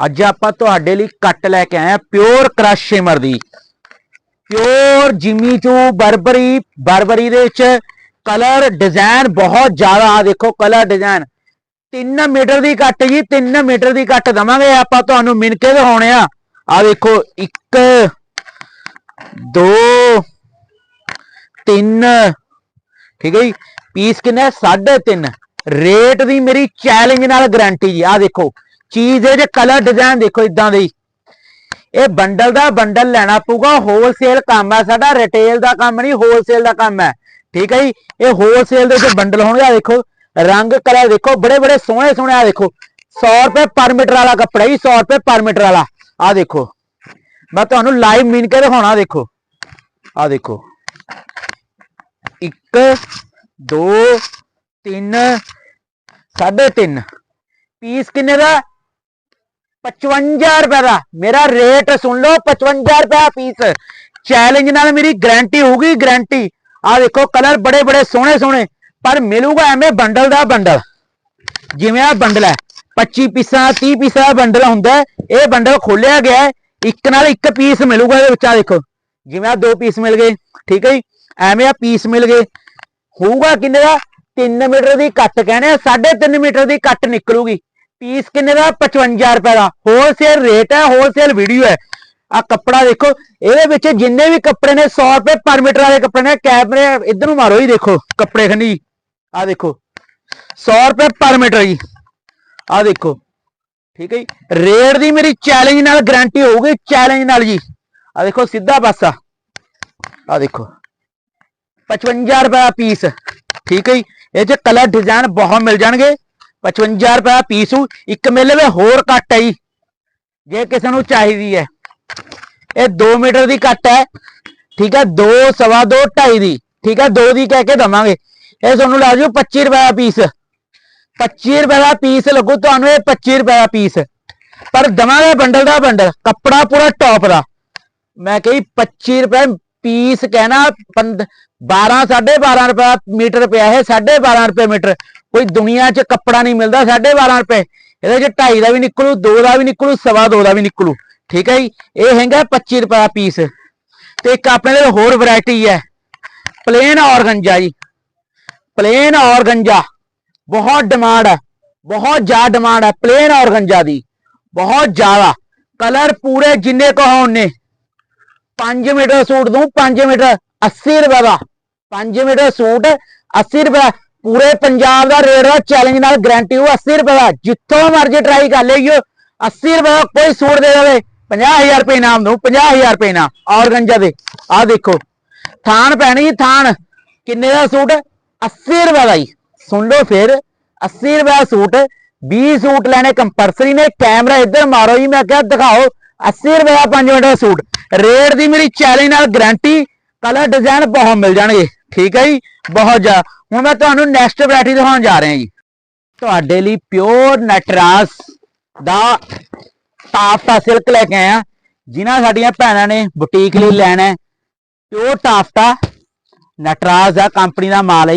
ਅੱਜ ਆਪਾਂ ਤੁਹਾਡੇ ਲਈ ਕੱਟ ਲੈ ਕੇ ਆਏ ਆ ਪਿਓਰ ਕ੍ਰਸ਼ ਸ਼ਿਮਰ ਦੀ। Pure Jimmy Choo Burberry Burberry ਦੇ ਵਿੱਚ ਕਲਰ ਡਿਜ਼ਾਈਨ ਬਹੁਤ ਜ਼ਿਆਦਾ ਆ ਦੇਖੋ ਕਲਰ ਡਿਜ਼ਾਈਨ 3 ਮੀਟਰ ਦੀ ਕੱਟ ਜੀ 3 ਮੀਟਰ ਦੀ ਕੱਟ ਦਵਾਂਗੇ, ਆਪਾਂ ਤੁਹਾਨੂੰ ਮਿਣ ਕੇ ਦਿਖਾਉਣੇ ਆ। ਆ ਦੇਖੋ 1 2 3 ਠੀਕ ਹੈ ਜੀ। ਪੀਸ ਕਿੰਨਾ 3.5 ਰੇਟ ਦੀ ਮੇਰੀ ਚੈਲੰਜ ਨਾਲ ਗਾਰੰਟੀ ਜੀ। ਆ ਦੇਖੋ ਚੀਜ਼ ਦੇ ਜੇ ਕਲਰ ਡਿਜ਼ਾਈਨ ਦੇਖੋ ਇਦਾਂ ਦੇ। ਇਹ ਬੰਡਲ ਦਾ ਬੰਡਲ ਲੈਣਾ ਪਊਗਾ ਹੋਲਸੇਲ ਕੰਮ ਹੈ ਸਾਡਾ ਰਿਟੇਲ ਦਾ ਕੰਮ ਨਹੀਂ ਹੋਲਸੇਲ ਦਾ ਕੰਮ ਹੈ। ਠੀਕ ਹੈ ਜੀ? ਇਹ ਹੋਲਸੇਲ ਦੇ ਵਿੱਚ ਬੰਡਲ ਹੋਣਗੇ ਆ ਦੇਖੋ, ਰੰਗ ਕਲਰ ਦੇਖੋ, ਬੜੇ ਬੜੇ ਸੋਹਣੇ ਸੋਹਣੇ ਆ ਦੇਖੋ। 100 ਰੁਪਏ ਪਰ ਮੀਟਰ ਵਾਲਾ ਕੱਪੜਾ ਜੀ 100 ਰੁਪਏ ਪਰ ਮੀਟਰ ਵਾਲਾ। ਆ ਦੇਖੋ। ਮੈਂ ਤੁਹਾਨੂੰ ਲਾਈਵ ਮੀਨ ਕੇ ਦਿਖਾਉਣਾ ਦੇਖੋ। ਆ ਦੇਖੋ। 1 2 3 3.5 ਪੀਸ ਕਿੰਨੇ ਦਾ? 55 ਰੁਪਏ ਦਾ। ਮੇਰਾ ਰੇਟ ਸੁਣ ਲਓ 55 ਰੁਪਏ ਪੀਸ ਚੈਲੰਜ ਨਾਲ ਮੇਰੀ ਗਾਰੰਟੀ ਹੋਊਗੀ ਗਾਰੰਟੀ ਆ ਦੇਖੋ ਕਲਰ ਬੜੇ ਬੜੇ, ਸੋਹਣੇ ਸੋਹਣੇ। ਪਰ ਮਿਲੂਗਾ ਐਵੇਂ ਬੰਡਲ ਦਾ ਬੰਡਲ ਜਿਵੇਂ ਆ ਬੰਡਲ ਹੈ। 25 ਪੀਸਾਂ 30 ਪੀਸਾਂ ਦਾ ਬੰਡਲ ਹੁੰਦਾ ਇਹ ਬੰਡਲ ਖੋਲਿਆ ਗਿਆ ਇੱਕ ਨਾਲ ਇੱਕ ਪੀਸ ਮਿਲੂਗਾ ਇਹਦੇ ਵਿੱਚ ਆ ਦੇਖੋ। ਜਿਵੇਂ ਆ ਦੋ ਪੀਸ ਮਿਲ ਗਏ। ਠੀਕ ਹੈ ਜੀ? ਐਵੇਂ ਆ ਪੀਸ ਮਿਲ ਗਏ। ਹੋਊਗਾ ਕਿੰਨੇ ਦਾ? 3 ਮੀਟਰ ਦੀ ਕੱਟ, ਕਹਿੰਦੇ ਆ 3.5 ਮੀਟਰ ਦੀ ਕੱਟ ਨਿਕਲੂਗੀ। ਪੀਸ ਕਿੰਨੇ ਦਾ? 55 ਰੁਪਏ ਦਾ। ਹੋਲਸੇਲ ਰੇਟ ਹੈ ਹੋਲਸੇਲ ਵੀਡੀਓ ਹੈ। ਆ ਕੱਪੜਾ ਦੇਖੋ, ਇਹਦੇ ਵਿੱਚ ਜਿੰਨੇ ਵੀ ਕੱਪੜੇ ਨੇ 100 ਰੁਪਏ ਪਰ ਮੀਟਰ ਵਾਲੇ ਕੱਪੜੇ ਨੇ, ਕੈਮਰੇ ਇਧਰ ਨੂੰ ਮਾਰੋ ਜੀ, ਦੇਖੋ, ਕੱਪੜੇ ਖੰਡੀ ਆ ਦੇਖੋ 100 ਰੁਪਏ ਪਰ ਮੀਟਰ ਜੀ। ਆ ਦੇਖੋ, ਠੀਕ ਹੈ ਜੀ। ਰੇਟ ਦੀ ਮੇਰੀ ਚੈਲੰਜ ਨਾਲ ਗਾਰੰਟੀ ਹੋਊਗੀ ਚੈਲੰਜ ਨਾਲ ਜੀ। ਆ ਦੇਖੋ, ਸਿੱਧਾ ਪਾਸਾ। ਆ ਦੇਖੋ 55 ਰੁਪਏ ਦਾ ਪੀਸ ਠੀਕ ਹੈ ਜੀ। ਇਹ ਚ ਕਲਰ ਡਿਜ਼ਾਈਨ ਬਹੁਤ ਮਿਲ ਜਾਣਗੇ। 55 ਰੁਪਏ ਦਾ ਪੀਸ ਹੂ ਇੱਕ ਮੇਲੇ ਵੇ ਹੋਰ ਕੱਟ ਹੈ ਜੀ। ਜੇ ਕਿਸੇ ਨੂੰ ਚਾਹੀਦੀ ਹੈ। ਇਹ 2 ਮੀਟਰ ਦੀ ਕੱਟ ਹੈ। ਠੀਕ ਹੈ 2 ਸਵਾ 2 2.5 ਦੀ। ਠੀਕ ਹੈ 2 ਦੀ ਕਹਿ ਕੇ ਦਵਾਂਗੇ। ਇਹ ਤੁਹਾਨੂੰ ਲੱਗ ਜੂ 25 ਰੁਪਏ ਦਾ ਪੀਸ। 25 ਰੁਪਏ ਦਾ ਪੀਸ ਲੱਗੂ ਤੁਹਾਨੂੰ ਇਹ 25 ਰੁਪਏ ਦਾ ਪੀਸ। ਪਰ ਦਵਾਂਗੇ ਬੰਡਲ ਦਾ ਬੰਡਲ, ਕੱਪੜਾ ਪੂਰਾ ਟੌਪ ਦਾ। ਮੈਂ ਕਹੀ 25 ਰੁਪਏ ਪੀਸ ਕਹਿਣਾ 12 12.5 ਰੁਪਏ ਮੀਟਰ ਪਿਆ ਇਹ 12.5 ਰੁਪਏ ਮੀਟਰ। ਕੋਈ ਦੁਨੀਆ 'ਚ ਕੱਪੜਾ ਨਹੀਂ ਮਿਲਦਾ 12.5 ਰੁਪਏ। ਇਹਦੇ 'ਚ 2.5 ਦਾ ਵੀ ਨਿਕਲੂ 2 ਦਾ ਵੀ ਨਿਕਲੂ, ਸਵਾ 2 ਦਾ ਵੀ ਨਿਕਲੂ। ਠੀਕ ਹੈ ਜੀ? ਇਹ ਹੈਗਾ 25 ਰੁਪਏ ਦਾ ਪੀਸ ਤੇ ਇੱਕ ਆਪਣੇ ਦੇ ਹੋਰ ਵੈਰਾਈਟੀ ਹੈ। ਪਲੇਨ ਔਰਗੰਜਾ ਜੀ। Plain organza. ਬਹੁਤ ਡਿਮਾਂਡ ਹੈ। ਬਹੁਤ ਜ਼ਿਆਦਾ ਡਿਮਾਂਡ ਹੈ ਪਲੇਨ ਔਰਗੰਜਾ ਦੀ। ਬਹੁਤ ਜ਼ਿਆਦਾ। ਕਲਰ ਪੂਰੇ ਜਿੰਨੇ ਕਹੋ ਉਹਨੇ 5 ਮੀਟਰ ਸੂਟ ਦੂੰ 5 ਮੀਟਰ 80 ਰੁਪਏ ਦਾ। 5 ਮੀਟਰ ਸੂਟ 80 ਰੁਪਏ ਪੂਰੇ ਪੰਜਾਬ ਦਾ ਰੇਟ ਦਾ ਚੈਲੰਜ ਨਾਲ ਗਾਰੰਟੀ ਹੋ 80 ਰੁਪਏ ਦਾ। ਜਿੱਥੋਂ ਮਰਜ਼ੀ ਟਰਾਈ ਕਰ ਲਈਓ 80 ਰੁਪਏ ਦਾ ਕੋਈ ਸੂਟ ਦੇ ਦੇਵੇ 50000 ਰੁਪਏ ਇਨਾਮ ਦੂੰ 50000 ਰੁਪਏ ਇਨਾਮ। ਔਰਗੰਜਾ ਦੇ, ਆਹ ਦੇਖੋ। ਥਾਨ ਪੈਣੀ ਜੀ, ਥਾਨ। ਕਿੰਨੇ ਦਾ ਸੂਟ? 80 ਰੁਪਏ ਦਾ ਜੀ। ਸੁਣ ਲਓ ਫਿਰ 80 ਰੁਪਏ ਦਾ ਸੂਟ 20 ਸੂਟ ਲੈਣੇ ਕੰਪਲਸਰੀ ਨੇ ਕੈਮਰਾ ਇੱਧਰ ਮਾਰੋ ਜੀ, ਮੈਂ ਕਿਹਾ ਦਿਖਾਓ। 80 ਰੁਪਏ ਦਾ 5 ਮਿੰਟ ਦਾ ਸੂਟ। ਰੇਟ ਦੀ ਮੇਰੀ ਚੈਲੰਜ ਨਾਲ ਗਾਰੰਟੀ ਕਲਰ ਡਿਜ਼ਾਈਨ ਬਹੁਤ ਮਿਲ ਜਾਣਗੇ। ਠੀਕ ਹੈ ਜੀ? ਬਹੁਤ ਜ਼ਿਆਦਾ। ਹੁਣ ਮੈਂ ਤੁਹਾਨੂੰ ਨੈਕਸਟ ਵੈਰਾਈਟੀ ਦਿਖਾਉਣ ਜਾ ਰਿਹਾ ਜੀ। ਤੁਹਾਡੇ ਲਈ ਪਿਓਰ ਨਟਰਾਜ ਦਾ ਟਾਫਟਾ ਸਿਲਕ ਲੈ ਕੇ ਆਇਆ। ਜਿਨ੍ਹਾਂ ਸਾਡੀਆਂ ਭੈਣਾਂ ਨੇ ਬੁਟੀਕ ਲਈ ਲੈਣਾ ਹੈ। ਪਿਓਰ ਟਾਫਟਾ ਨਟਰਾਜ ਦਾ ਕੰਪਨੀ ਦਾ ਮਾਲ ਹੈ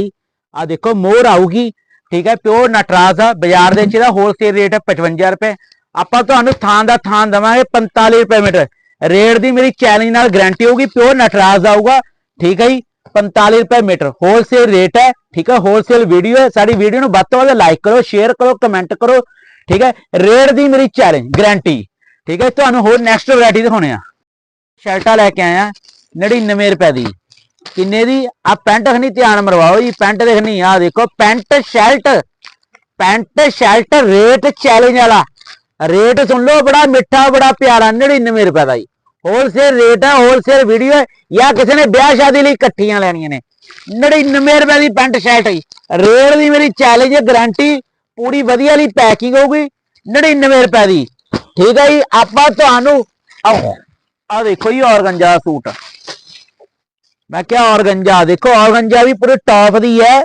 ਆ ਦੇਖੋ ਮੋਹਰ ਆਊਗੀ। ਠੀਕ ਹੈ ਪਿਓਰ ਨਟਰਾਜ ਦਾ ਬਾਜ਼ਾਰ ਦੇ ਵਿੱਚ ਇਹਦਾ ਹੋਲਸੇਲ ਰੇਟ ਹੈ 55 ਰੁਪਏ। ਆਪਾਂ ਤੁਹਾਨੂੰ ਥਾਂ ਦਾ ਥਾਂ ਦਵਾਂਗੇ 45 ਰੁਪਏ ਮੀਟਰ। ਰੇਟ ਦੀ ਮੇਰੀ ਚੈਲੰਜ ਨਾਲ ਗਾਰੰਟੀ ਹੋਊਗੀ ਪਿਓਰ ਨਟਰਾਜ ਆਊਗਾ। ਠੀਕ ਹੈ ਜੀ। 45 ਰੁਪਏ ਮੀਟਰ। ਹੋਲਸੇਲ ਰੇਟ ਹੈ, ਠੀਕ ਹੈ ਹੋਲਸੇਲ ਵੀਡੀਓ ਹੈ। ਸਾਡੀ ਵੀਡੀਓ ਨੂੰ ਵੱਧ ਤੋਂ ਵੱਧ ਲਾਈਕ ਕਰੋ ਸ਼ੇਅਰ ਕਰੋ ਕਮੈਂਟ ਕਰੋ, ਠੀਕ ਹੈ। ਰੇਟ ਦੀ ਮੇਰੀ ਚੈਲੰਜ ਗਾਰੰਟੀ ਠੀਕ ਹੈ। ਤੁਹਾਨੂੰ ਹੋਰ ਨੈਕਸਟ ਵੈਰਾਈਟੀ ਦਿਖਾਉਣੇ ਆ। ਸ਼ਰਟਾਂ ਲੈ ਕੇ ਆਇਆ 99 ਰੁਪਏ ਦੀ। ਕਿੰਨੇ ਦੀ? ਆ ਪੈਂਟ ਖਣੀ ਧਿਆਨ ਮਰਵਾਓ ਜੀ, ਪੈਂਟ ਦੇਖਣੀ ਆ ਦੇਖੋ, pant, shirt pant, shirt rate challenge ਵਾਲਾ। ਰੇਟ ਸੁਣ ਲਓ, ਬੜਾ ਮਿੱਠਾ, ਬੜਾ ਪਿਆਰਾ 99 ਰੁਪਏ ਦਾ ਜੀ। ਹੋਲਸੇਲ ਰੇਟ ਹੈ ਹੋਲਸੇਲ ਵੀਡੀਓ ਹੈ, ਜਾਂ ਕਿਸੇ ਨੇ ਵਿਆਹ ਸ਼ਾਦੀ ਲਈ ਇਕੱਠੀਆਂ ਲੈਣੀਆਂ ਨੇ। 99 ਰੁਪਏ ਦੀ ਪੈਂਟ ਸ਼ਰਟ ਹੈ ਰੇਟ ਦੀ ਮੇਰੀ ਚੈਲੰਜ ਗਾਰੰਟੀ ਪੂਰੀ ਵਧੀਆ ਲਈ ਪੈਕਿੰਗ ਹੋਊਗੀ 99 ਰੁਪਏ ਦੀ। ਠੀਕ ਹੈ ਜੀ, ਆਪਾਂ ਤੁਹਾਨੂੰ ਆ ਦੇਖੋ ਜੀ ਔਰਗੰਜਾ ਦਾ ਸੂਟ। ਮੈਂ ਕਿਹਾ ਔਰਗੰਜਾ, ਦੇਖੋ ਔਰਗੰਜਾ ਵੀ ਪੂਰੇ ਟੌਪ ਦੀ ਹੈ।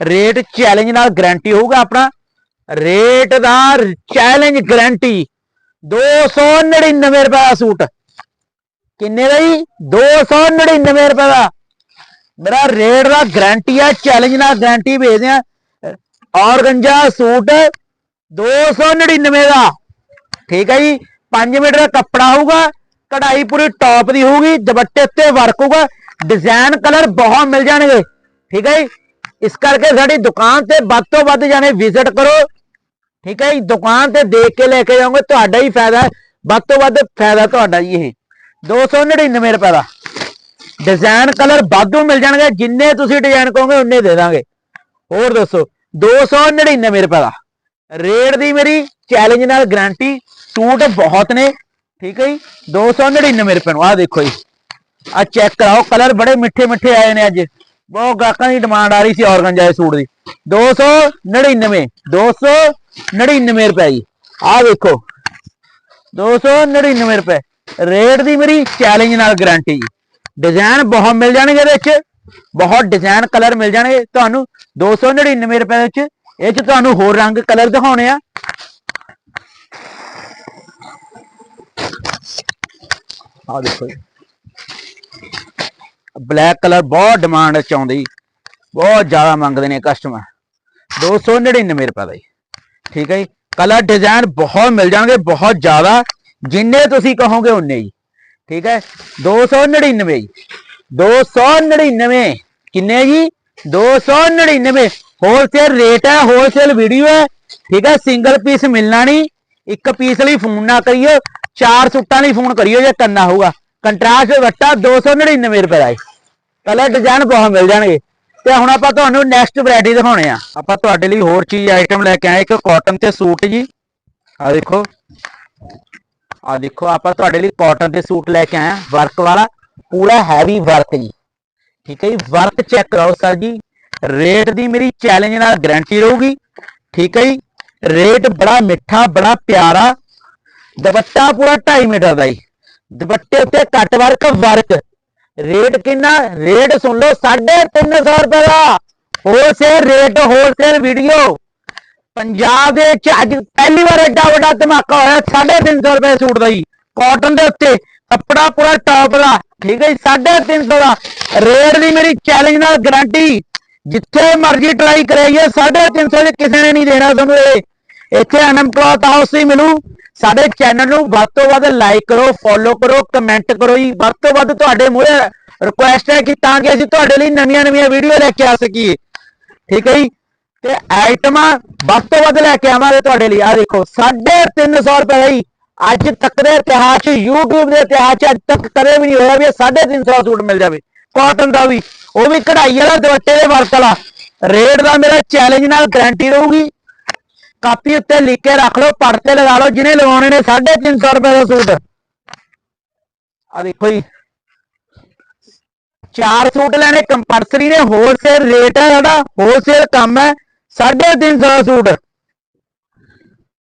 ਰੇਟ ਚੈਲੰਜ ਨਾਲ ਗਾਰੰਟੀ ਹੋਊਗਾ ਆਪਣਾ। ਰੇਟ ਦਾ ਚੈਲੰਜ ਗਾਰੰਟੀ 299 ਰੁਪਏ ਦਾ ਸੂਟ ਕਿੰਨੇ ਦਾ ਜੀ 299 ਰੁਪਏ ਦਾ ਮੇਰਾ ਰੇਟ ਦਾ ਗਾਰੰਟੀ ਆ ਚੈਲੰਜ ਨਾਲ ਗਾਰੰਟੀ ਭੇਜਦੇ ਆ ਔਰਗੰਜਾ ਸੂਟ 299 ਦਾ ਠੀਕ ਹੈ ਜੀ 5 ਮੀਟਰ ਦਾ ਕੱਪੜਾ ਹੋਊਗਾ ਕਢਾਈ ਪੂਰੀ ਟੌਪ ਦੀ ਹੋਊਗੀ ਦੁਪੱਟੇ ਉੱਤੇ ਵਰਕ ਹੋਊਗਾ ਡਿਜ਼ਾਈਨ ਕਲਰ ਬਹੁਤ ਮਿਲ ਜਾਣਗੇ ਠੀਕ ਹੈ ਜੀ ਇਸ ਕਰਕੇ ਸਾਡੀ ਦੁਕਾਨ ਤੇ ਵੱਧ ਤੋਂ ਵੱਧ ਜਾਣੇ ਵਿਜ਼ਿਟ ਕਰੋ ਠੀਕ ਹੈ ਜੀ? ਦੁਕਾਨ ਤੇ ਦੇਖ ਕੇ ਲੈ ਕੇ ਜਾਓਗੇ, ਤੁਹਾਡਾ ਹੀ ਫਾਇਦਾ ਹੈ। ਵੱਧ ਤੋਂ ਵੱਧ ਫਾਇਦਾ ਤੁਹਾਡਾ ਜੀ ਇਹ। 299 ਰੁਪਏ ਦਾ। ਡਿਜ਼ਾਈਨ ਕਲਰ ਵਾਧੂ ਮਿਲ ਜਾਣਗੇ, ਜਿੰਨੇ ਤੁਸੀਂ ਡਿਜ਼ਾਈਨ ਕਹੋਗੇ, ਉਨੇ ਦੇ ਦਾਂਗੇ। ਹੋਰ ਦੱਸੋ 299 ਰੁਪਏ ਦਾ। ਰੇਟ ਦੀ ਮੇਰੀ ਚੈਲੰਜ ਨਾਲ ਗਾਰੰਟੀ ਸੂਟ ਬਹੁਤ ਨੇ। ਠੀਕ ਹੈ ਜੀ? 299 ਰੁਪਏ ਨੂੰ। ਆ ਦੇਖੋ ਜੀ। ਆ ਚੈੱਕ ਕਰਾਓ ਕਲਰ ਬੜੇ ਮਿੱਠੇ ਮਿੱਠੇ ਆਏ ਨੇ ਅੱਜ। ਬਹੁਤ ਗਾਹਕਾਂ ਦੀ ਡਿਮਾਂਡ ਆ ਰਹੀ ਸੀ ਔਰਗਨਜਾਈ ਸੂਟ ਦੀ। 299 299 ਰੁਪਏ ਜੀ। ਆਹ ਦੇਖੋ 299 ਰੁਪਏ। ਰੇਟ ਦੀ ਮੇਰੀ ਚੈਲੰਜ ਨਾਲ ਗਾਰੰਟੀ ਜੀ। ਡਿਜ਼ਾਈਨ ਬਹੁਤ ਮਿਲ ਜਾਣਗੇ ਇਹਦੇ ਵਿੱਚ। ਬਹੁਤ ਡਿਜ਼ਾਈਨ ਕਲਰ ਮਿਲ ਜਾਣਗੇ ਤੁਹਾਨੂੰ। 299 ਰੁਪਏ ਵਿੱਚ ਇਹ ਚ ਤੁਹਾਨੂੰ ਹੋਰ ਰੰਗ ਕਲਰ ਦਿਖਾਉਣੇ ਆ। ਆ ਦੇਖੋ ਬਲੈਕ ਕਲਰ ਬਹੁਤ ਡਿਮਾਂਡ ਚ ਆਉਂਦੀ। ਬਹੁਤ ਜ਼ਿਆਦਾ ਮੰਗਦੇ ਨੇ ਕਸਟਮਰ 299 ਰੁਪਏ ਦਾ ਜੀ। ਠੀਕ ਹੈ ਜੀ ਕਲਰ ਡਿਜ਼ਾਈਨ ਬਹੁਤ ਮਿਲ ਜਾਣਗੇ ਬਹੁਤ ਜ਼ਿਆਦਾ ਜਿੰਨੇ ਤੁਸੀਂ ਕਹੋਗੇ ਉਨੇ ਜੀ ਠੀਕ ਹੈ 299 ਜੀ 299 ਕਿੰਨੇ ਜੀ 299 ਹੋਲਸੇਲ ਰੇਟ ਹੈ ਹੋਲਸੇਲ ਵੀਡੀਓ ਹੈ ਠੀਕ ਹੈ ਸਿੰਗਲ ਪੀਸ ਮਿਲਣਾ ਨਹੀਂ ਇੱਕ ਪੀਸ ਲਈ ਫੋਨ ਨਾ ਕਰਿਓ ਚਾਰ ਸੂਟਾਂ ਲਈ ਫੋਨ ਕਰਿਓ ਜੇ ਕਰਨਾ ਹੋਊਗਾ ਕੰਟਰਾਸਟ ਵੱਟਾ 299 ਰੁਪਏ ਦਾ ਹੈ ਕਲਰ ਡਿਜ਼ਾਈਨ ਬਹੁਤ ਮਿਲ ਜਾਣਗੇ ਤੇ ਹੁਣ ਆਪਾਂ ਤੁਹਾਨੂੰ ਨੈਕਸਟ ਵੈਰਾਈਟੀ ਦਿਖਾਉਣੇ ਆ। ਆਪਾਂ ਤੁਹਾਡੇ ਲਈ ਹੋਰ ਚੀਜ਼ ਆਈਟਮ ਲੈ ਕੇ ਆਏ, ਇੱਕ ਕਾਟਨ ਤੇ ਸੂਟ ਜੀ। ਆ ਦੇਖੋ। ਆ ਦੇਖੋ, ਆਪਾਂ ਤੁਹਾਡੇ ਲਈ ਕਾਟਨ ਦੇ ਸੂਟ ਲੈ ਕੇ ਆਏ ਆ। ਵਰਕ ਵਾਲਾ, ਪੂਰਾ ਹੈਵੀ ਵਰਕ ਜੀ। ਠੀਕ ਹੈ ਜੀ, ਵਰਕ ਚੈੱਕ ਕਰਾਓ ਸਰ ਜੀ। ਰੇਟ ਦੀ ਮੇਰੀ ਚੈਲੰਜ ਨਾਲ ਗਾਰੰਟੀ ਰਹੂਗੀ। ਠੀਕ ਹੈ ਜੀ ਰੇਟ ਬੜਾ ਮਿੱਠਾ, ਬੜਾ ਪਿਆਰਾ। ਦੁਪੱਟਾ ਪੂਰਾ 2.5 ਮੀਟਰ ਦਾ ਜੀ। ਦੁਪੱਟੇ ਉੱਤੇ ਕੱਟ ਵਰਕ ਵਰਕ ਰੇਟ ਕਿੰਨਾ? ਰੇਟ ਸੁਣ ਲਓ 350 ਰੁਪਏ ਦਾ wholesale rate wholesale video Punjab ਦੇ ਵਿੱਚ ਅੱਜ ਪਹਿਲੀ ਵਾਰ ਐਡਾ ਵੱਡਾ ਧਮਾਕਾ ਹੋਇਆ 350 ਰੁਪਏ ਸੂਟ ਦਾ ਜੀ। ਕਾਟਨ ਦੇ ਉੱਤੇ ਕੱਪੜਾ ਪੂਰਾ ਟੌਪ ਦਾ, ਠੀਕ ਹੈ ਜੀ 350 ਦਾ। ਰੇਟ ਦੀ ਮੇਰੀ ਚੈਲੰਜ ਨਾਲ ਗਾਰੰਟੀ ਜਿੱਥੇ ਮਰਜ਼ੀ ਟਰਾਈ ਕਰਾਈਏ 350 ਚ ਕਿਸੇ ਨੇ ਨਹੀਂ ਦੇਣਾ ਤੁਹਾਨੂੰ ਇਹ। ਇੱਥੇ ਅਨਮ ਹਾਊਸ ਹੀ ਮਿਲੂ। ਸਾਡੇ ਚੈਨਲ ਨੂੰ ਵੱਧ ਤੋਂ ਵੱਧ ਲਾਈਕ ਕਰੋ ਫੋਲੋ ਕਰੋ ਕਮੈਂਟ ਕਰੋ ਜੀ। ਵੱਧ ਤੋਂ ਵੱਧ ਤੁਹਾਡੇ ਮੂਹਰੇ ਰਿਕੁਐਸਟ ਹੈ ਕਿ ਤਾਂ ਕਿ ਅਸੀਂ ਤੁਹਾਡੇ ਲਈ ਨਵੀਆਂ ਨਵੀਆਂ ਵੀਡੀਓ ਲੈ ਕੇ ਆ ਸਕੀਏ। ਠੀਕ ਹੈ ਜੀ? ਤੇ ਆਈਟਮਾਂ ਵੱਧ ਤੋਂ ਵੱਧ ਲੈ ਕੇ ਆਵਾਂਗੇ ਤੁਹਾਡੇ ਲਈ। ਆ ਦੇਖੋ 350 ਰੁਪਏ ਜੀ ਅੱਜ ਤੱਕ ਦੇ ਇਤਿਹਾਸ 'ਚ, YouTube ਦੇ ਇਤਿਹਾਸ 'ਚ ਅੱਜ ਤੱਕ ਕਦੇ ਵੀ ਨਹੀਂ ਹੋਇਆ ਵੀ ਇਹ 350 ਸੂਟ ਮਿਲ ਜਾਵੇ। ਕਾਟਨ ਦਾ ਵੀ। ਉਹ ਵੀ ਕਢਾਈ ਵਾਲਾ, ਦੁਪੱਟੇ ਦੇ ਵਰਕ ਵਾਲਾ ਰੇਟ ਦਾ ਮੇਰਾ ਚੈਲੰਜ ਨਾਲ ਗਾਰੰਟੀ ਰਹੂਗੀ। ਕਾਪੀ ਉੱਤੇ ਲਿਖ ਕੇ ਰੱਖ ਲਓ ਪੜ ਤੇ ਲਗਾ ਲਓ, ਜਿਹਨੇ ਲਵਾਉਣੇ ਨੇ 350 ਰੁਪਏ ਦਾ ਸੂਟ। ਆ ਦੇਖੋ ਜੀ। ਚਾਰ ਸੂਟ ਲੈਣੇ ਕੰਪਲਸਰੀ ਨੇ ਹੋਲਸੇਲ ਰੇਟ ਹੈ ਸਾਡਾ ਹੋਲਸੇਲ ਕੰਮ ਹੈ 350 ਦਾ ਸੂਟ।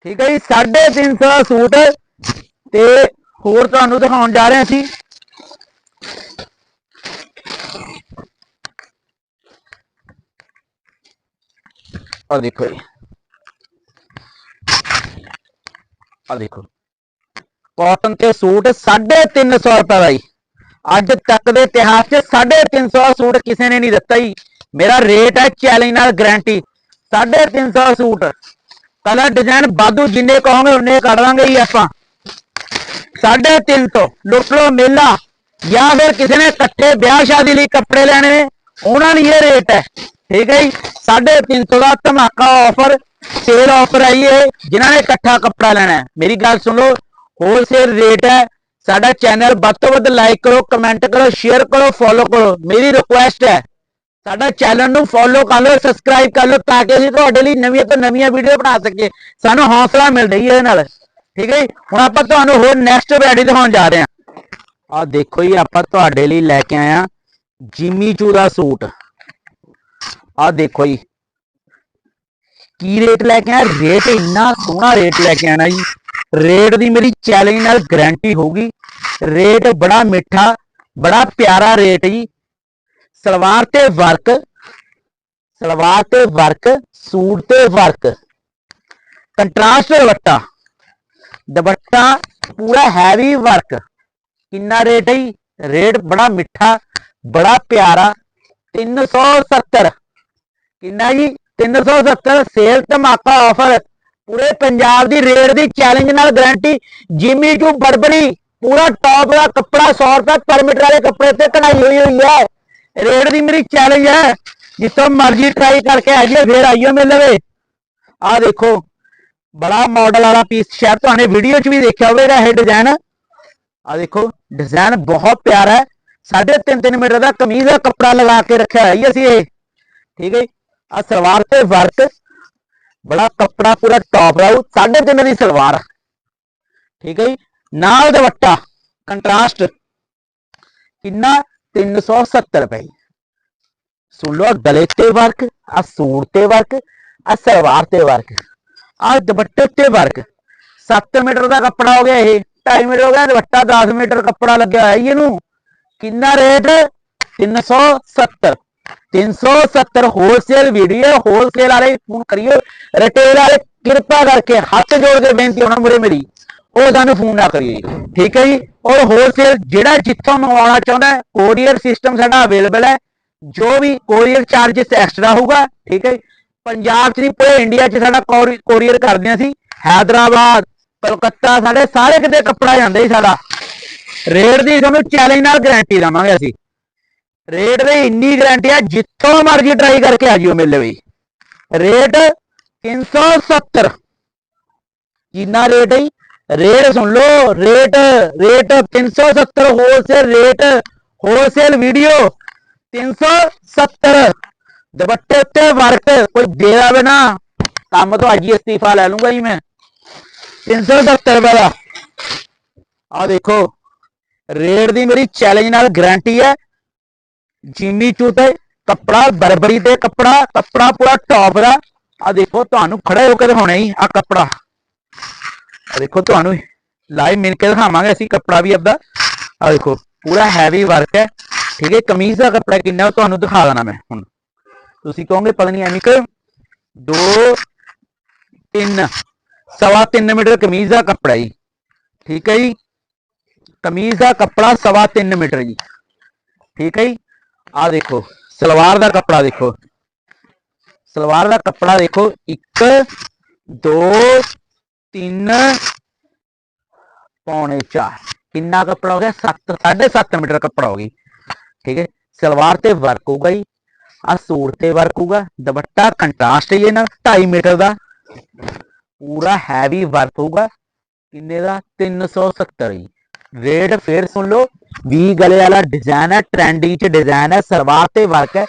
ਠੀਕ ਹੈ ਜੀ 350 ਦਾ ਸੂਟ ਤੇ ਹੋਰ ਤੁਹਾਨੂੰ ਦਿਖਾਉਣ ਜਾ ਰਹੇ ਹਾਂ ਅਸੀਂ। ਆ ਦੇਖੋ ਜੀ। ਆ ਦੇਖੋ। ਕਾਟਨ ਤੇ ਸੂਟ 350 ਰੁਪਏ ਦਾ ਜੀ। ਅੱਜ ਤੱਕ ਦੇ ਇਤਿਹਾਸ 'ਚ 350 ਸੂਟ ਕਿਸੇ ਨੇ ਨਹੀਂ ਦਿੱਤਾ ਜੀ। ਮੇਰਾ ਰੇਟ ਹੈ ਚੈਲੰਜ ਨਾਲ ਗਾਰੰਟੀ 350 ਸੂਟ। ਕਲਰ ਡਿਜ਼ਾਈਨ ਬਾਦੂ ਜਿੰਨੇ ਕਹੋਗੇ ਉਨੇ ਕੱਢ ਦਾਂਗੇ ਜੀ ਆਪਾਂ। 350 ਲੁੱਟ ਲੋ ਮੇਲਾ। ਜਾਂ ਫਿਰ ਕਿਸੇ ਨੇ ਇਕੱਠੇ ਵਿਆਹ ਸ਼ਾਦੀ ਲਈ ਕੱਪੜੇ ਲੈਣੇ ਨੇ, ਉਹਨਾਂ ਲਈ ਇਹ ਰੇਟ ਹੈ। ਠੀਕ ਹੈ ਜੀ? 350 ਦਾ ਧਮਾਕਾ ਆਫਰ ਸੇਲ ਆਫਰ ਹੈ ਜੀ ਜਿਨ੍ਹਾਂ ਨੇ ਇਕੱਠਾ ਕੱਪੜਾ ਲੈਣਾ ਮੇਰੀ ਗੱਲ ਸੁਣੋ ਹੋਲਸੇਲ ਰੇਟ ਹੈ। ਸਾਡਾ ਚੈਨਲ ਵੱਧ ਤੋਂ ਵੱਧ ਲਾਈਕ ਕਰੋ ਕਮੈਂਟ ਕਰੋ ਸ਼ੇਅਰ ਕਰੋ ਫੋਲੋ ਕਰੋ। ਮੇਰੀ ਰਿਕੁਐਸਟ ਹੈ, ਸਾਡਾ ਚੈਨਲ ਨੂੰ ਫੋਲੋ ਕਰ ਲਓ ਸਬਸਕ੍ਰਾਈਬ ਕਰ ਲਓ, ਤਾਂ ਕਿ ਅਸੀਂ ਤੁਹਾਡੇ ਲਈ ਨਵੀਆਂ ਤੋਂ ਨਵੀਆਂ ਵੀਡੀਓ ਬਣਾ ਸਕੀਏ। ਸਾਨੂੰ ਹੌਸਲਾ ਮਿਲ ਰਹੀ ਹੈ ਇਹਦੇ ਨਾਲ। ਠੀਕ ਹੈ ਜੀ? ਹੁਣ ਆਪਾਂ ਤੁਹਾਨੂੰ ਹੋਰ ਨੈਕਸਟ ਵੈਰਾਈਟੀ ਦਿਖਾਉਣ ਜਾ ਰਹੇ ਹਾਂ। ਆ ਦੇਖੋ ਜੀ, ਆਪਾਂ ਤੁਹਾਡੇ ਲਈ ਲੈ ਕੇ ਆਏ ਆ ਜਿਮੀ ਚੂ ਦਾ ਸੂਟ। ਆ ਦੇਖੋ ਜੀ। ਕੀ ਰੇਟ ਲੈ ਕੇ ਆਇਆ? ਰੇਟ ਇੰਨਾ ਸੋਹਣਾ ਰੇਟ ਲੈ ਕੇ ਆਣਾ ਜੀ। ਰੇਟ ਦੀ ਮੇਰੀ ਚੈਲੰਜ ਨਾਲ ਗਾਰੰਟੀ ਹੋਊਗੀ। ਰੇਟ ਬੜਾ ਮਿੱਠਾ, ਬੜਾ ਪਿਆਰਾ ਰੇਟ ਜੀ। ਸਲਵਾਰ ਤੇ ਵਰਕ ਸਲਵਾਰ ਤੇ ਵਰਕ ਸੂਟ ਤੇ ਵਰਕ ਕੰਟਰਾਸਟ ਦੁਪੱਟਾ। ਦੁਪੱਟਾ ਪੂਰਾ ਹੈਵੀ ਵਰਕ ਕਿੰਨਾ ਰੇਟ ਹੈ ਜੀ? ਰੇਟ ਬੜਾ ਮਿੱਠਾ, ਬੜਾ ਪਿਆਰਾ। 370 ਕਿੰਨਾ ਜੀ? 370 ਸੇਲ ਧਮਾਕਾ ਆਫਰ ਪੂਰੇ ਪੰਜਾਬ ਦੀ ਰੇਟ ਦੀ ਚੈਲੰਜ ਨਾਲ ਗਾਰੰਟੀ ਜਿਮੀ ਚੂ ਬੜਬੜੀ, ਪੂਰਾ ਟੌਪ ਦਾ ਕੱਪੜਾ 100 ਰੁਪਏ ਪਰ ਮੀਟਰ ਵਾਲੇ ਕੱਪੜੇ ਤੇ ਕਢਾਈ ਹੋਈ ਹੋਈ ਹੈ। ਰੇਟ ਦੀ ਮੇਰੀ ਚੈਲੰਜ ਹੈ, ਜਿੱਥੋਂ ਮਰਜ਼ੀ ਟਰਾਈ ਕਰਕੇ ਆ ਜਾਈਏ, ਫੇਰ ਆਈਓ ਮਿਲ ਲਵੇ। ਆਹ ਦੇਖੋ, ਬੜਾ ਮਾਡਲ ਵਾਲਾ ਪੀਸ ਸ਼ਾਇਦ ਤੁਹਾਨੇ ਵੀਡੀਓ 'ਚ ਵੀ ਦੇਖਿਆ ਹੋਵੇਗਾ ਇਹ ਡਿਜ਼ਾਈਨ ਆ ਦੇਖੋ ਡਿਜ਼ਾਈਨ ਬਹੁਤ ਪਿਆਰਾ ਹੈ। ਸਾਢੇ ਤਿੰਨ ਤਿੰਨ ਮੀਟਰ ਦਾ ਕਮੀਜ਼ ਦਾ ਕੱਪੜਾ ਲਗਾ ਕੇ ਰੱਖਿਆ ਹੈ ਜੀ ਅਸੀਂ ਇਹ। ਠੀਕ ਹੈ ਆ ਸਲਵਾਰ ਤੇ ਵਰਕ ਬੜਾ ਕੱਪੜਾ ਪੂਰਾ ਟੌਪ ਰਾਉ ਸਾਢੇ ਤਿੰਨ ਦੀ ਸਲਵਾਰ ਠੀਕ ਹੈ ਜੀ? ਨਾਲ ਦੁਪੱਟਾ ਕੰਟਰਾਸਟ ਕਿੰਨਾ? 370 ਰੁਪਏ ਸੁਣ ਲਓ, ਆਹ ਗਲੇ ਤੇ ਵਰਕ ਆ ਸੂਟ ਤੇ ਵਰਕ ਆ ਸਲਵਾਰ ਤੇ ਵਰਕ ਆ ਦੁਪੱਟੇ ਤੇ ਵਰਕ 7 ਮੀਟਰ ਦਾ ਕੱਪੜਾ ਹੋ ਗਿਆ ਇਹ 2.5 ਮੀਟਰ ਹੋ ਗਿਆ, ਦੁਪੱਟਾ 10 ਮੀਟਰ ਕੱਪੜਾ ਲੱਗਿਆ ਹੋਇਆ ਜੀ ਇਹਨੂੰ। ਕਿੰਨਾ ਰੇਟ? 370 370 ਹੋਲਸੇਲ ਵੀਡੀਓ ਹੋਲਸੇਲ ਵਾਲੇ ਫੋਨ ਕਰਿਓ। ਰਿਟੇਲ ਵਾਲੇ ਕਿਰਪਾ ਕਰਕੇ ਹੱਥ ਜੋੜ ਕੇ ਬੇਨਤੀ ਉਹਨਾਂ ਮੁਰੇ ਮੇਰੀ, ਉਹ ਸਾਨੂੰ ਫੋਨ ਨਾ ਕਰੀਏ। ਠੀਕ ਹੈ ਜੀ? ਔਰ ਹੋਲਸੇਲ ਜਿਹੜਾ ਜਿੱਥੋਂ ਮੰਗਵਾਉਣਾ ਚਾਹੁੰਦਾ ਹੈ ਕੋਰੀਅਰ ਸਿਸਟਮ ਸਾਡਾ ਅਵੇਲੇਬਲ ਹੈ। ਜੋ ਵੀ ਕੋਰੀਅਰ ਚਾਰजेस ਐਕਸਟਰਾ ਹੋਊਗਾ, ਠੀਕ ਹੈ ਜੀ। ਪੰਜਾਬ 'ਚ ਨਹੀਂ, ਪੂਰੇ ਇੰਡੀਆ 'ਚ ਸਾਡਾ ਕੋਰੀਅਰ ਕਰਦੇ ਹਾਂ ਸੀ ਹੈਦਰਾਬਾਦ, ਕਲਕੱਤਾ, ਸਾਡੇ ਸਾਰੇ ਕਿਤੇ ਕੱਪੜਾ ਜਾਂਦਾ ਜੀ ਸਾਡਾ। ਰੇਟ ਦੀ ਤੁਹਾਨੂੰ ਚੈਲੰਜ ਨਾਲ ਗਾਰੰਟੀ ਦਵਾਂਗੇ ਅਸੀਂ। ਰੇਟ ਦੀ ਇੰਨੀ ਗਾਰੰਟੀ ਆ, ਜਿੱਥੋਂ ਮਰਜ਼ੀ ਟਰਾਈ ਕਰਕੇ ਆ ਜਿਓ ਮੇਲੇ ਵੀ। ਰੇਟ 370 ਕਿੰਨਾ ਰੇਟ ਹੈ ਜੀ? ਰੇਟ ਸੁਣ ਲਓ, rate rate 370 wholesale rate wholesale video 370 ਦੁਪੱਟੇ ਉੱਤੇ ਵਰਕ ਕੋਈ ਦੇ ਆਵੇ ਕੰਮ ਤੋਂ ਅੱਜ ਹੀ ਅਸਤੀਫਾ ਲੈ ਲੂੰਗਾ ਜੀ ਮੈਂ। 370 ਰੁਪਏ ਦਾ ਆ ਦੇਖੋ, ਰੇਟ ਦੀ ਮੇਰੀ ਚੈਲੰਜ ਨਾਲ ਗਾਰੰਟੀ ਹੈ। ਜਿਮੀ ਚੂਤੇ, ਕੱਪੜਾ, ਬਰਬਰੀ ਤੇ ਕੱਪੜਾ ਕੱਪੜਾ ਪੂਰਾ ਟੌਪ ਦਾ। ਆ ਦੇਖੋ, ਤੁਹਾਨੂੰ ਖੜੇ ਹੋ ਕੇ ਦਿਖਾਉਣਾ ਹੀ ਆ ਕੱਪੜਾ। ਆ ਦੇਖੋ, ਤੁਹਾਨੂੰ ਲਾਈਵ ਮਿਲ ਕੇ ਦਿਖਾਵਾਂਗੇ ਅਸੀਂ ਕੱਪੜਾ ਵੀ ਆਪਦਾ। ਆ ਦੇਖੋ, ਪੂਰਾ ਹੈਵੀ ਵਰਕ ਹੈ। ਠੀਕ ਹੈ, ਕਮੀਜ਼ ਦਾ ਕੱਪੜਾ ਕਿੰਨਾ ਉਹ ਤੁਹਾਨੂੰ ਦਿਖਾ ਦੇਣਾ ਮੈਂ ਹੁਣ। ਤੁਸੀਂ ਕਹੋਗੇ, ਪਤਾ ਨਹੀਂ, ਐਵੇਂ ਕਿ 2 3 ਸਵਾ 3 ਮੀਟਰ ਕਮੀਜ਼ ਦਾ ਕੱਪੜਾ ਜੀ। ਠੀਕ ਹੈ ਜੀ। ਕਮੀਜ਼ ਦਾ ਕੱਪੜਾ ਸਵਾ 3 ਮੀਟਰ ਜੀ। ਠੀਕ ਹੈ ਜੀ। ਆ ਦੇਖੋ, ਸਲਵਾਰ ਦਾ ਕੱਪੜਾ ਦੇਖੋ। ਸਲਵਾਰ ਦਾ ਕੱਪੜਾ ਦੇਖੋ 1 2 3 ਪੌਣੇ 4 ਕਿੰਨਾ ਕੱਪੜਾ ਹੋ ਗਿਆ? 7 7.5 ਮੀਟਰ ਕੱਪੜਾ ਹੋ ਗਈ। ਠੀਕ ਹੈ? ਸਲਵਾਰ ਤੇ ਵਰਕ ਹੋਊਗਾ ਜੀ। ਆ ਸੂਟ ਤੇ ਵਰਕ ਹੋਊਗਾ। ਦੁਪੱਟਾ ਕੰਟਰਾਸਟ ਹੈ ਨਾਲ 2.5 ਮੀਟਰ ਦਾ। ਪੂਰਾ ਹੈਵੀ ਵਰਕ ਹੋਊਗਾ। ਕਿੰਨੇ ਦਾ? 370 ਜੀ। ਰੇਟ ਫੇਰ ਸੁਣ ਲਓ 20 ਗਲੇ ਵਾਲਾ ਡਿਜ਼ਾਈਨ ਹੈ ਟ੍ਰੈਂਡਿੰਗ ਚ ਡਿਜ਼ਾਈਨ ਹੈ ਸਲਵਾਰ ਤੇ ਵਰਕ ਹੈ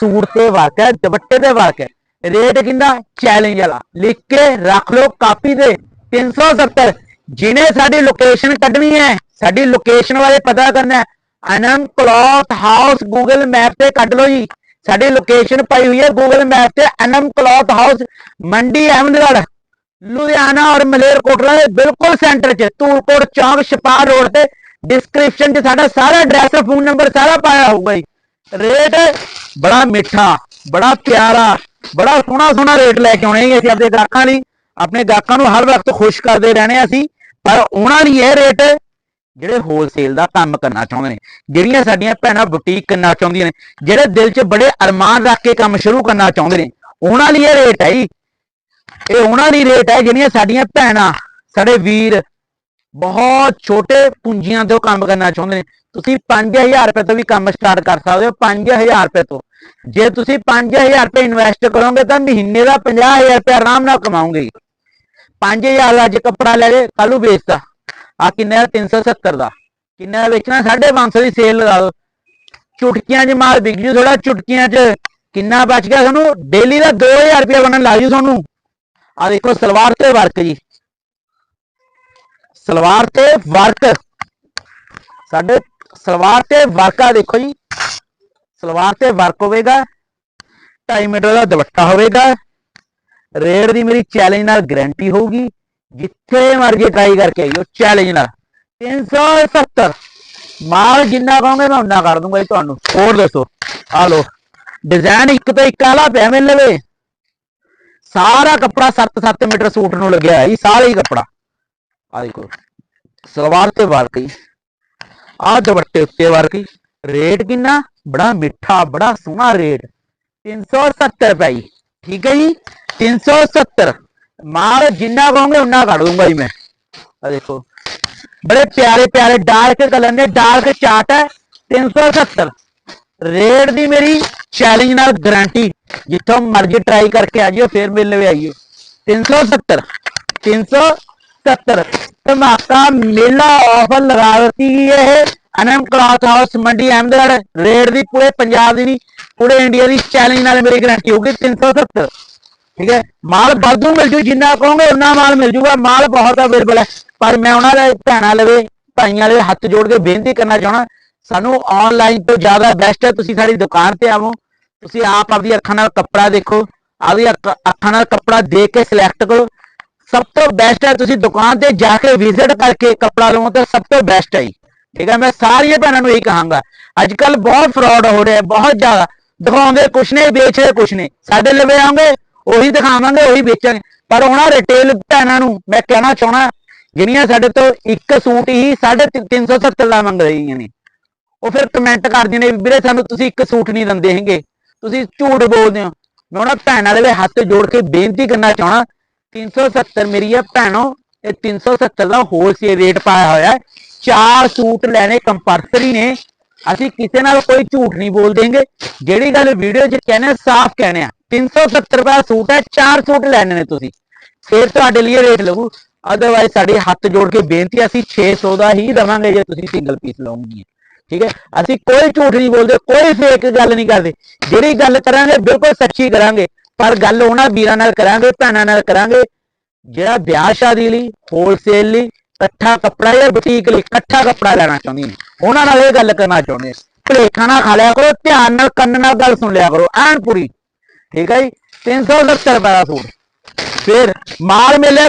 ਸੂਟ ਤੇ ਵਰਕ ਹੈ ਦੁਪੱਟੇ ਤੇ ਵਰਕ ਹੈ ਰੇਟ ਕਿੰਨਾ? ਚੈਲੰਜ ਵਾਲਾ। ਲਿਖ ਕੇ ਰੱਖ ਲਓ, ਕਾਪੀ ਤੇ। 370 ਜਿਹਨੇ ਸਾਡੀ ਲੋਕੇਸ਼ਨ ਕੱਢਣੀ ਹੈ, ਸਾਡੀ ਲੋਕੇਸ਼ਨ ਬਾਰੇ ਪਤਾ ਕਰਨਾ ਹੈ। Anand cloth house Google map ਤੇ ਕੱਢ ਲਓ ਜੀ। ਸਾਡੀ ਲੋਕੇਸ਼ਨ ਪਾਈ ਹੋਈ ਹੈ ਗੂਗਲ ਮੈਪ ਤੇ ਅਨੰਦ ਕਲੌਥ ਹਾਊਸ, ਮੰਡੀ ਅਹਿਮਦਗੜ੍ਹ। ਲੁਧਿਆਣਾ ਔਰ ਮਲੇਰਕੋਟਲਾ ਦੇ ਬਿਲਕੁਲ ਸੈਂਟਰ 'ਚ, ਧੂਲਕੋਟ ਚੌਂਕ, ਛਪਾਰ ਰੋਡ ਤੇ ਡਿਸਕ੍ਰਿਪਸ਼ਨ 'ਚ ਸਾਡਾ ਸਾਰਾ ਐਡਰੈਸ ਫੋਨ ਨੰਬਰ ਸਾਰਾ ਪਾਇਆ ਹੋਊਗਾ ਜੀ। ਰੇਟ ਬੜਾ ਮਿੱਠਾ, ਬੜਾ ਪਿਆਰਾ, ਬੜਾ ਸੋਹਣਾ ਸੋਹਣਾ ਰੇਟ ਲੈ ਕੇ ਆਉਣੇ ਜੀ ਅਸੀਂ ਆਪਣੇ ਗਾਹਕਾਂ ਲਈ। ਆਪਣੇ ਗਾਹਕਾਂ ਨੂੰ ਹਰ ਵਕਤ ਖੁਸ਼ ਕਰਦੇ ਰਹਿਣੇ ਅਸੀਂ, ਪਰ ਉਹਨਾਂ ਲਈ ਇਹ ਰੇਟ ਜਿਹੜੇ ਹੋਲਸੇਲ ਦਾ ਕੰਮ ਕਰਨਾ ਚਾਹੁੰਦੇ ਨੇ, ਜਿਹੜੀਆਂ ਸਾਡੀਆਂ ਭੈਣਾਂ ਬੁਟੀਕ ਕਰਨਾ ਚਾਹੁੰਦੀਆਂ ਨੇ, ਜਿਹੜੇ ਦਿਲ 'ਚ ਬੜੇ ਅਰਮਾਨ ਰੱਖ ਕੇ ਕੰਮ ਸ਼ੁਰੂ ਕਰਨਾ ਚਾਹੁੰਦੇ ਨੇ, ਉਹਨਾਂ ਲਈ ਇਹ ਰੇਟ ਹੈ ਜੀ। ਇਹ ਉਹਨਾਂ ਦੀ ਰੇਟ ਹੈ ਜਿਹੜੀਆਂ ਸਾਡੀਆਂ ਭੈਣਾਂ, ਸਾਡੇ ਵੀਰ ਬਹੁਤ ਛੋਟੇ ਪੂੰਜੀਆਂ ਤੋਂ ਕੰਮ ਕਰਨਾ ਚਾਹੁੰਦੇ ਨੇ। ਤੁਸੀਂ 5000 ਰੁਪਏ ਤੋਂ ਵੀ ਕੰਮ ਸਟਾਰਟ ਕਰ ਸਕਦੇ ਹੋ 5000 ਰੁਪਏ ਤੋਂ। ਜੇ ਤੁਸੀਂ 5000 ਰੁਪਏ ਇਨਵੈਸਟ ਕਰੋਗੇ ਤਾਂ ਮਹੀਨੇ ਦਾ 50000 ਰੁਪਏ ਆਰਾਮ ਨਾਲ ਕਮਾਓਗੇ। 5000 ਦਾ ਅੱਜ ਕੱਪੜਾ ਲੈ ਕੇ ਕੱਲੂ ਵੇਚਦਾ ਆ ਕਿੰਨੇ ਦਾ 370 ਦਾ। ਕਿੰਨੇ ਦਾ ਵੇਚਣਾ? 550 ਦੀ ਸੇਲ ਲਗਾ ਦਿਓ। ਚੁਟਕੀਆਂ 'ਚ ਮਾਲ ਵਿਕ ਜੂ ਥੋੜਾ ਚੁਟਕੀਆਂ 'ਚ ਕਿੰਨਾ ਬਚ ਗਿਆ ਤੁਹਾਨੂੰ? ਡੇਲੀ ਦਾ 2000 ਰੁਪਏ ਬਣਨ ਲੱਗ ਜੂ ਤੁਹਾਨੂੰ। ਆ ਦੇਖੋ, ਸਲਵਾਰ ਤੇ ਵਰਕ ਜੀ। ਸਲਵਾਰ ਤੇ ਵਰਕ। ਸਾਡੇ ਸਲਵਾਰ ਤੇ ਵਰਕ ਆ ਦੇਖੋ ਜੀ। ਸਲਵਾਰ ਤੇ ਵਰਕ ਹੋਵੇਗਾ। 2.5 ਮੀਟਰ ਦਾ ਦੁਪੱਟਾ ਹੋਵੇਗਾ। ਰੇਟ ਦੀ ਮੇਰੀ ਚੈਲੰਜ ਨਾਲ ਗਾਰੰਟੀ ਹੋਊਗੀ। ਜਿੱਥੇ ਮਰਜ਼ੀ ਟਰਾਈ ਕਰਕੇ ਆਈਓ ਚੈਲੰਜ ਨਾਲ। 370 ਮਾਲ ਜਿੰਨਾ ਕਹੋਗੇ ਮੈਂ ਉਨਾ ਕਰ ਦੂੰਗਾ ਜੀ ਤੁਹਾਨੂੰ। ਹੋਰ ਦੱਸੋ। ਆ ਲੋ ਡਿਜ਼ਾਈਨ ਇੱਕ ਤੋਂ ਇੱਕ ਆਲਾ ਪਿਆ ਮਿਲ ਲਵੇ ਸਾਰਾ ਕੱਪੜਾ 7-7 ਮੀਟਰ ਸੂਟ ਨੂੰ ਲੱਗਿਆ ਹੈ ਜੀ ਸਾਰਾ ਹੀ ਕੱਪੜਾ ਆ ਦੇਖੋ ਸਲਵਾਰ ਤੇ ਵਰਕ ਜੀ ਆ ਦੁਪੱਟੇ ਉੱਤੇ ਵਰਕ ਜੀ ਰੇਟ ਕਿੰਨਾ ਬੜਾ ਮਿੱਠਾ ਬੜਾ ਸੋਹਣਾ ਰੇਟ 370 ਰੁਪਏ ਜੀ ਠੀਕ ਹੈ ਜੀ 370 ਮਾਲ ਜਿੰਨਾ ਕਹੋਗੇ ਉਨਾ ਕੱਢ ਦੂੰਗਾ ਜੀ ਮੈਂ ਆ ਦੇਖੋ ਬੜੇ ਪਿਆਰੇ ਪਿਆਰੇ ਡਾਰਕ ਕਲਰ ਨੇ ਡਾਰਕ ਚਾਰਟ ਹੈ 370 ਰੇਟ ਦੀ ਮੇਰੀ ਚੈਲੰਜ ਨਾਲ ਗਾਰੰਟੀ ਜਿੱਥੋਂ ਮਰਜ਼ੀ ਟਰਾਈ ਕਰਕੇ ਆ ਜਿਓ, ਫੇਰ ਮਿਲਣ ਵੀ ਆਈਓ 370 370 ਧਮਾਕਾ, ਮੇਲਾ ਆਫਰ ਲਗਾ ਦਿੱਤੀ ਗਈ ਹੈ ਅਨਮ ਕਲਾਥ ਹਾਊਸ ਮੰਡੀ ਅਹਿਮਦਗੜ੍ਹ ਰੇਟ ਦੀ ਪੂਰੇ ਪੰਜਾਬ ਦੀ ਨਹੀਂ, ਪੂਰੇ ਇੰਡੀਆ ਦੀ ਚੈਲੰਜ ਨਾਲ ਮੇਰੀ ਗਾਰੰਟੀ ਹੋਊਗੀ 370 ਠੀਕ ਹੈ? ਮਾਲ ਵਾਧੂ ਮਿਲ ਜੂ, ਜਿੰਨਾ ਕਹੋਗੇ ਉਨਾ ਮਾਲ ਮਿਲ ਜੂਗਾ। ਮਾਲ ਬਹੁਤ ਅਵੇਲੇਬਲ ਹੈ। ਪਰ ਮੈਂ ਉਹਨਾਂ ਦਾ ਭੈਣਾਂ ਲਵੇ, ਭਾਈਆਂ ਦੇ ਹੱਥ ਜੋੜ ਕੇ ਬੇਨਤੀ ਕਰਨਾ ਚਾਹਣਾ ਸਾਨੂੰ ਆਨਲਾਈਨ ਤੋਂ ਜ਼ਿਆਦਾ ਬੈਸਟ ਹੈ, ਤੁਸੀਂ ਸਾਡੀ ਦੁਕਾਨ ਤੇ ਆਵੋ। ਤੁਸੀਂ ਆਪ ਆਪਦੀ ਅੱਖਾਂ ਨਾਲ ਕੱਪੜਾ ਦੇਖੋ ਆਪਦੀ ਅੱਖ- ਅੱਖਾਂ ਨਾਲ ਕੱਪੜਾ ਦੇਖ ਕੇ ਸਿਲੈਕਟ ਕਰੋ। ਸਭ ਤੋਂ ਬੈਸਟ ਹੈ ਤੁਸੀਂ ਦੁਕਾਨ ਤੇ ਜਾ ਕੇ ਵਿਜ਼ਿਟ ਕਰਕੇ ਕੱਪੜਾ ਲਵੋ ਤਾਂ ਸਭ ਤੋਂ ਬੈਸਟ ਹੈ ਜੀ। ਠੀਕ ਹੈ, ਮੈਂ ਸਾਰੀਆਂ ਭੈਣਾਂ ਨੂੰ ਇਹੀ ਕਹਾਂਗਾ ਅੱਜ ਕੱਲ ਬਹੁਤ ਫਰਾਡ ਹੋ ਰਿਹਾ, ਬਹੁਤ ਜ਼ਿਆਦਾ। ਦਿਖਾਉਂਦੇ ਕੁਛ ਨੇ, ਵੇਚਦੇ ਕੁਛ ਨੇ। ਸਾਡੇ ਲਵੇ ਆਉਂਗੇ, ਉਹੀ ਦਿਖਾਵਾਂਗੇ, ਉਹੀ ਵੇਚਾਂਗੇ। ਪਰ ਉਹਨਾਂ ਰਿਟੇਲ ਭੈਣਾਂ ਨੂੰ ਮੈਂ ਕਹਿਣਾ ਚਾਹਣਾ ਜਿਹੜੀਆਂ ਸਾਡੇ ਤੋਂ ਇੱਕ ਸੂਟ ਹੀ 350 ਦਾ ਮੰਗ ਰਹੀਆਂ ਨੇ। ਉਹ ਫਿਰ ਕਮੈਂਟ ਕਰਦੀਆਂ ਨੇ ਵੀਰੇ ਸਾਨੂੰ ਤੁਸੀਂ ਇੱਕ ਸੂਟ ਨਹੀਂ ਦਿੰਦੇ ਹੈਗੇ। ਤੁਸੀਂ ਝੂਠ ਬੋਲਦੇ ਹੋ। ਮੈਂ ਉਹਨਾਂ ਭੈਣਾਂ ਦੇ ਹੱਥ ਜੋੜ ਕੇ ਬੇਨਤੀ ਕਰਨਾ ਚਾਹਣਾ 370 ਮੇਰੀ ਹੈ ਭੈਣੋ ਇਹ 370 ਦਾ ਹੋਲਸੇਲ ਰੇਟ ਪਾਇਆ ਹੋਇਆ ਹੈ। ਚਾਰ ਸੂਟ ਲੈਣੇ ਕੰਪਲਸਰੀ ਨੇ। ਅਸੀਂ ਕਿਸੇ ਨਾਲ ਕੋਈ ਝੂਠ ਨਹੀਂ ਬੋਲ ਬੋਲਦੇਗੇ ਜਿਹੜੀ ਗੱਲ ਵੀਡੀਓ 'ਚ ਕਹਿੰਦੇ ਸਾਫ਼ ਕਹਿੰਦੇ ਆ 370 ਰੁਪਏ ਦਾ ਸੂਟ ਹੈ ਚਾਰ ਸੂਟ ਲੈਣੇ ਨੇ ਤੁਸੀਂ। ਫਿਰ ਤੁਹਾਡੇ ਲਈ ਰੇਟ ਲੱਗੂ ਅਦਰਵਾਈਜ਼ ਸਾਡੇ ਹੱਥ ਜੋੜ ਕੇ ਬੇਨਤੀ ਹੈ, ਅਸੀਂ 600 ਦਾ ਹੀ ਦਵਾਂਗੇ ਜੇ ਤੁਸੀਂ ਸਿੰਗਲ ਪੀਸ ਲਓਗੇ। ਠੀਕ ਹੈ? ਅਸੀਂ ਕੋਈ ਝੂਠ ਨਹੀਂ ਬੋਲਦੇ, ਕੋਈ ਫੇਕ ਗੱਲ ਨਹੀਂ ਕਰਦੇ। ਜਿਹੜੀ ਗੱਲ ਕਰਾਂਗੇ, ਬਿਲਕੁਲ ਸੱਚੀ ਕਰਾਂਗੇ। ਪਰ ਗੱਲ ਉਹਨਾਂ ਵੀਰਾਂ ਨਾਲ ਕਰਾਂਗੇ, ਭੈਣਾਂ ਨਾਲ ਕਰਾਂਗੇ। ਜਿਹੜਾ ਵਿਆਹ ਸ਼ਾਦੀ ਲਈ ਹੋਲਸੇਲ ਲਈ, ਇਕੱਠਾ ਕੱਪੜਾ ਜਾਂ ਬੁਟੀਕ ਲਈ, ਇਕੱਠਾ ਕੱਪੜਾ ਲੈਣਾ ਚਾਹੁੰਦੀ ਨੇ। ਉਹਨਾਂ ਨਾਲ ਇਹ ਗੱਲ ਕਰਨਾ ਚਾਹੁੰਦੇ ਹਾਂ। ਭੁਲੇਖਾ ਨਾ ਖਾ ਲਿਆ ਕਰੋ, ਧਿਆਨ ਨਾਲ, ਕੰਨ ਨਾਲ ਗੱਲ ਸੁਣ ਲਿਆ ਕਰੋ, ਐਨ ਪੂਰੀ। ਠੀਕ ਹੈ ਜੀ? 370 ਰੁਪਏ ਦਾ ਸੂਟ ਫਿਰ ਮਾਲ ਮਿਲਿਆ